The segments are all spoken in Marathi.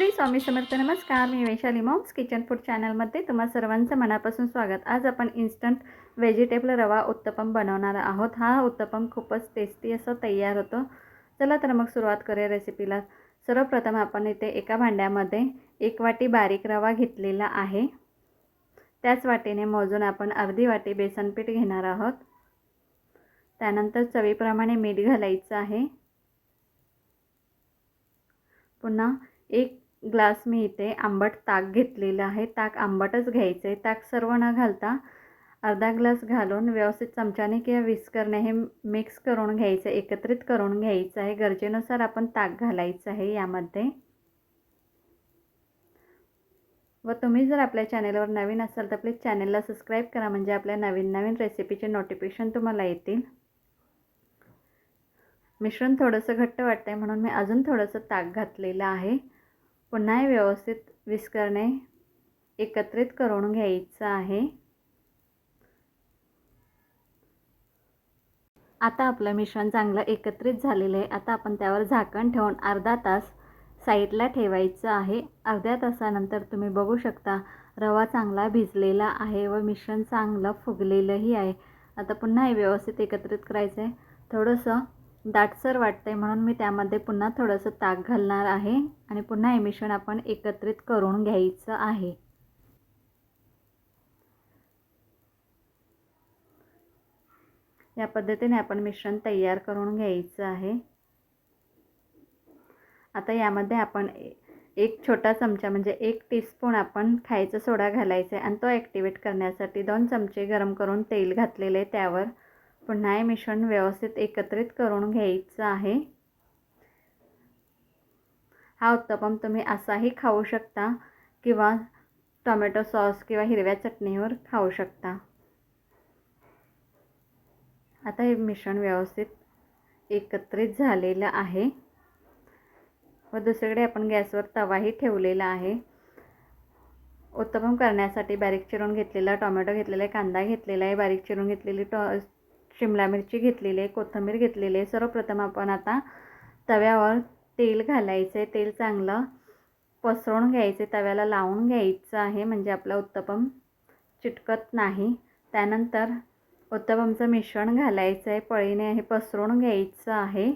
श्री स्वामी समर्थ. नमस्कार. मी वैशाली मॉम्स किचन फूड चॅनलमध्ये तुम्हा सर्वांचं मनापासून स्वागत. आज आपण इन्स्टंट व्हेजिटेबल रवा उत्तपम बनवणार आहोत. हा उत्तपम खूपच टेस्टी असं तयार होतो. चला तर मग सुरुवात करूया रेसिपीला सर्वप्रथम आपण इथे एका भांड्यामध्ये एक वाटी बारीक रवा घेतलेला आहे. त्याच वाटीने मोजून आपण अर्धी वाटी बेसनपीठ घेणार आहोत. त्यानंतर चवीप्रमाणे मीठ घालायचं आहे. पुन्हा एक ग्लास मी इथे आंबट ताक घेतलेलं आहे. ताक आंबटच घ्यायचं आहे ताक सर्व न घालता अर्धा ग्लास घालून व्यवस्थित चमच्याने किंवा विस्करने हे मिक्स करून घ्यायचं एकत्रित करून घ्यायचं आहे. गरजेनुसार आपण ताक घालायचं आहे यामध्ये. व तुम्ही जर आपल्या चॅनलवर नवीन असाल तर प्लीज चॅनेलला सबस्क्राईब करा म्हणजे आपल्या नवीन नवीन रेसिपीचे नोटिफिकेशन तुम्हाला येतील. मिश्रण थोडंसं घट्ट वाटतं आहे म्हणून मी अजून थोडंसं ताक घातलेलं आहे. पुन्हा हे व्यवस्थित विस्करणे एकत्रित करून घ्यायचं आहे. आता आपलं मिश्रण चांगलं एकत्रित झालेलं आहे. आता आपण त्यावर झाकण ठेवून अर्धा तास साईडला ठेवायचं आहे. अर्ध्या तासानंतर तुम्ही बघू शकता रवा चांगला भिजलेला आहे व मिश्रण चांगलं फुगलेलंही आहे. आता पुन्हा हे व्यवस्थित एकत्रित करायचं आहे. थोडंसं दाटसर वाटते म्हणून मी त्यामध्ये पुन्हा थोडंसं ताक घालणार आहे आणि पुन्हा हे मिश्रण आपण एकत्रित करून घ्यायचं आहे. या पद्धतीने आपण मिश्रण तयार करून घ्यायचं आहे. आता यामध्ये आपण एक छोटा चमचा म्हणजे एक टीस्पून आपण खायचा सोडा घालायचा आहे आणि तो ॲक्टिवेट करण्यासाठी दोन चमचे गरम करून तेल घातलेले त्यावर. पुन्हा हे मिश्रण व्यवस्थित एकत्रित करून घ्यायचं आहे. हा उत्तपम तुम्ही असाही खाऊ शकता किंवा टोमॅटो सॉस किंवा हिरव्या चटणीवर खाऊ शकता. आता हे मिश्रण व्यवस्थित एकत्रित झालेलं आहे. व दुसरीकडे आपण गॅसवर तवाही ठेवलेला आहे. उत्तपम करण्यासाठी बारीक चिरून घेतलेला टोमॅटो घेतलेला आहे कांदा घेतलेला आहे बारीक चिरून घेतलेली टॉ शिमला मिरची घेतलेली आहे कोथिंबीर घेतलेली आहे. सर्वप्रथम आपण आता तव्यावर तेल घालायचं आहे तेल चांगलं पसरवून घ्यायचे तव्याला लावून घ्यायचं आहे म्हणजे आपलं उत्तपम चिटकत नाही. त्यानंतर उत्तपमचं मिश्रण घालायचं आहे पळीने हे पसरवून घ्यायचं आहे.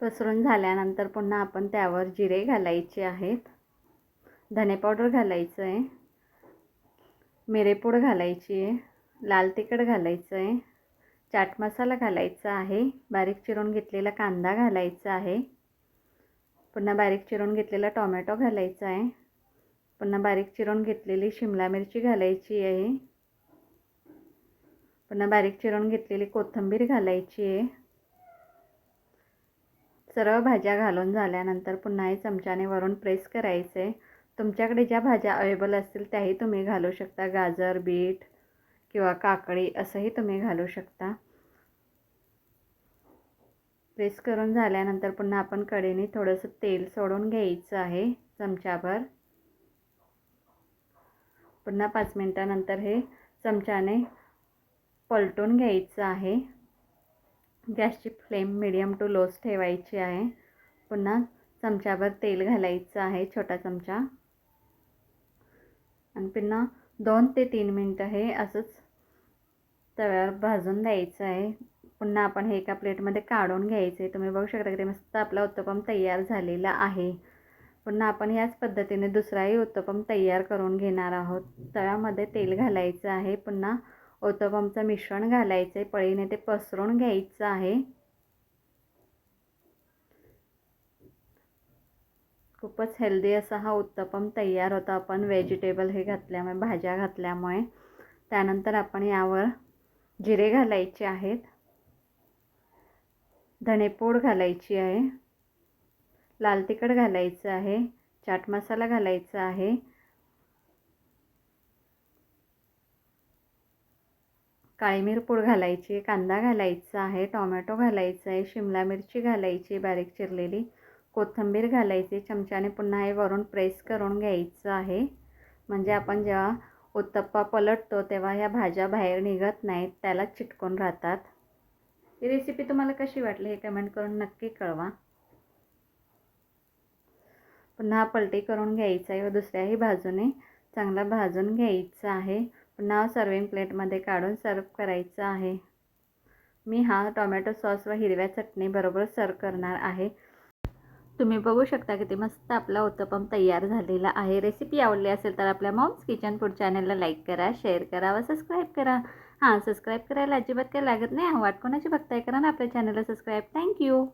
पसरून झाल्यानंतर पुन्हा आपण त्यावर जिरे घालायचे आहेत. धने पावडर घालायचं आहे मिरेपूड घालायची आहे. लाल तिखट घालायचं आहे चाट मसाला घालायचा आहे. बारीक चिरून घेतलेला कांदा घालायचा आहे. पुन्हा बारीक चिरून घेतलेला टोमॅटो घालायचा आहे. पुन्हा बारीक चिरून घेतलेली शिमला मिरची घालायची आहे. पुन्हा बारीक चिरून घेतलेली कोथिंबीर घालायची आहे. सर्व भाज्या घालून झाल्यानंतर पुन्हा हे चमच्याने वरून प्रेस करायचं आहे तुमच्याकडे ज्या भाज्या अवेलेबल असतील त्याही तुम्ही घालू शकता. गाजर बीट किंवा काकडी असंही तुम्ही घालू शकता. प्रेस करून झाल्यानंतर पुन्हा आपण कडेने थोडंसं तेल सोडून घ्यायचं आहे चमच्याभर. पुन्हा पाच मिनटानंतर हे चमच्याने पलटून घ्यायचं आहे. गॅसची फ्लेम मिडियम टू लोच ठेवायची आहे. पुन्हा चमच्याभर तेल घालायचं आहे छोटा चमचा. आणि पुन्हा दोन ते तीन मिनटं हे असंच तव्यावर भाजून द्यायचं आहे. पुन्हा आपण हे एका प्लेटमध्ये काढून घ्यायचं आहे. तुम्ही बघू शकता की ते मस्त आपला उत्तपम तयार झालेला आहे. पुन्हा आपण याच पद्धतीने दुसराही उत्तपम तयार करून घेणार आहोत. तव्यामध्ये तेल घालायचं आहे. पुन्हा उत्तपमचं मिश्रण घालायचं आहे. पळीने ते पसरून घ्यायचं आहे. खूपच हेल्दी असा हा उत्तपम तयार होता. आपण व्हेजिटेबल हे घातल्यामुळे भाज्या घातल्यामुळे. त्यानंतर आपण यावर जिरे घालायचे आहेत. धणेपूड घालायची आहे. लाल तिखट घालायचं आहे. चाट मसाला घालायचा आहे. काळी मिरपूड घालायची कांदा घालायचा आहे टोमॅटो घालायचा आहे शिमला मिरची घालायची बारीक चिरलेली. कोथिंबीर घालायची चमच्याने पुन्हा हे वरून प्रेस करून घ्यायचं आहे. म्हणजे आपण जेव्हा उत्तप्पा पलटतो तेव्हा ह्या भाज्या बाहेर निघत नाहीत त्याला चिटकून राहतात. ही रेसिपी तुम्हाला कशी वाटली हे कमेंट करून नक्की कळवा. पुन्हा पलटी करून घ्यायचं आहे व दुसऱ्याही बाजूने चांगला भाजून घ्यायचं आहे. पुन्हा सर्विंग प्लेटमध्ये काढून सर्व करायचं आहे. मी हा टोमॅटो सॉस व हिरव्या चटणीबरोबर सर्व करणार आहे. तुम्ही बघू शकता किती मस्त आपला उत्तपम तयार झालेला आहे. रेसिपी आवडली असेल तर आपल्या मॉम्स किचन फूड चॅनलला लाईक करा शेअर करा व सबस्क्राईब करा. हां सबस्क्राईब करायला अजिबात काही लागत नाही. वाट कोणाची बघताय? करा ना आपल्या चॅनलला सबस्क्राईब थँक्यू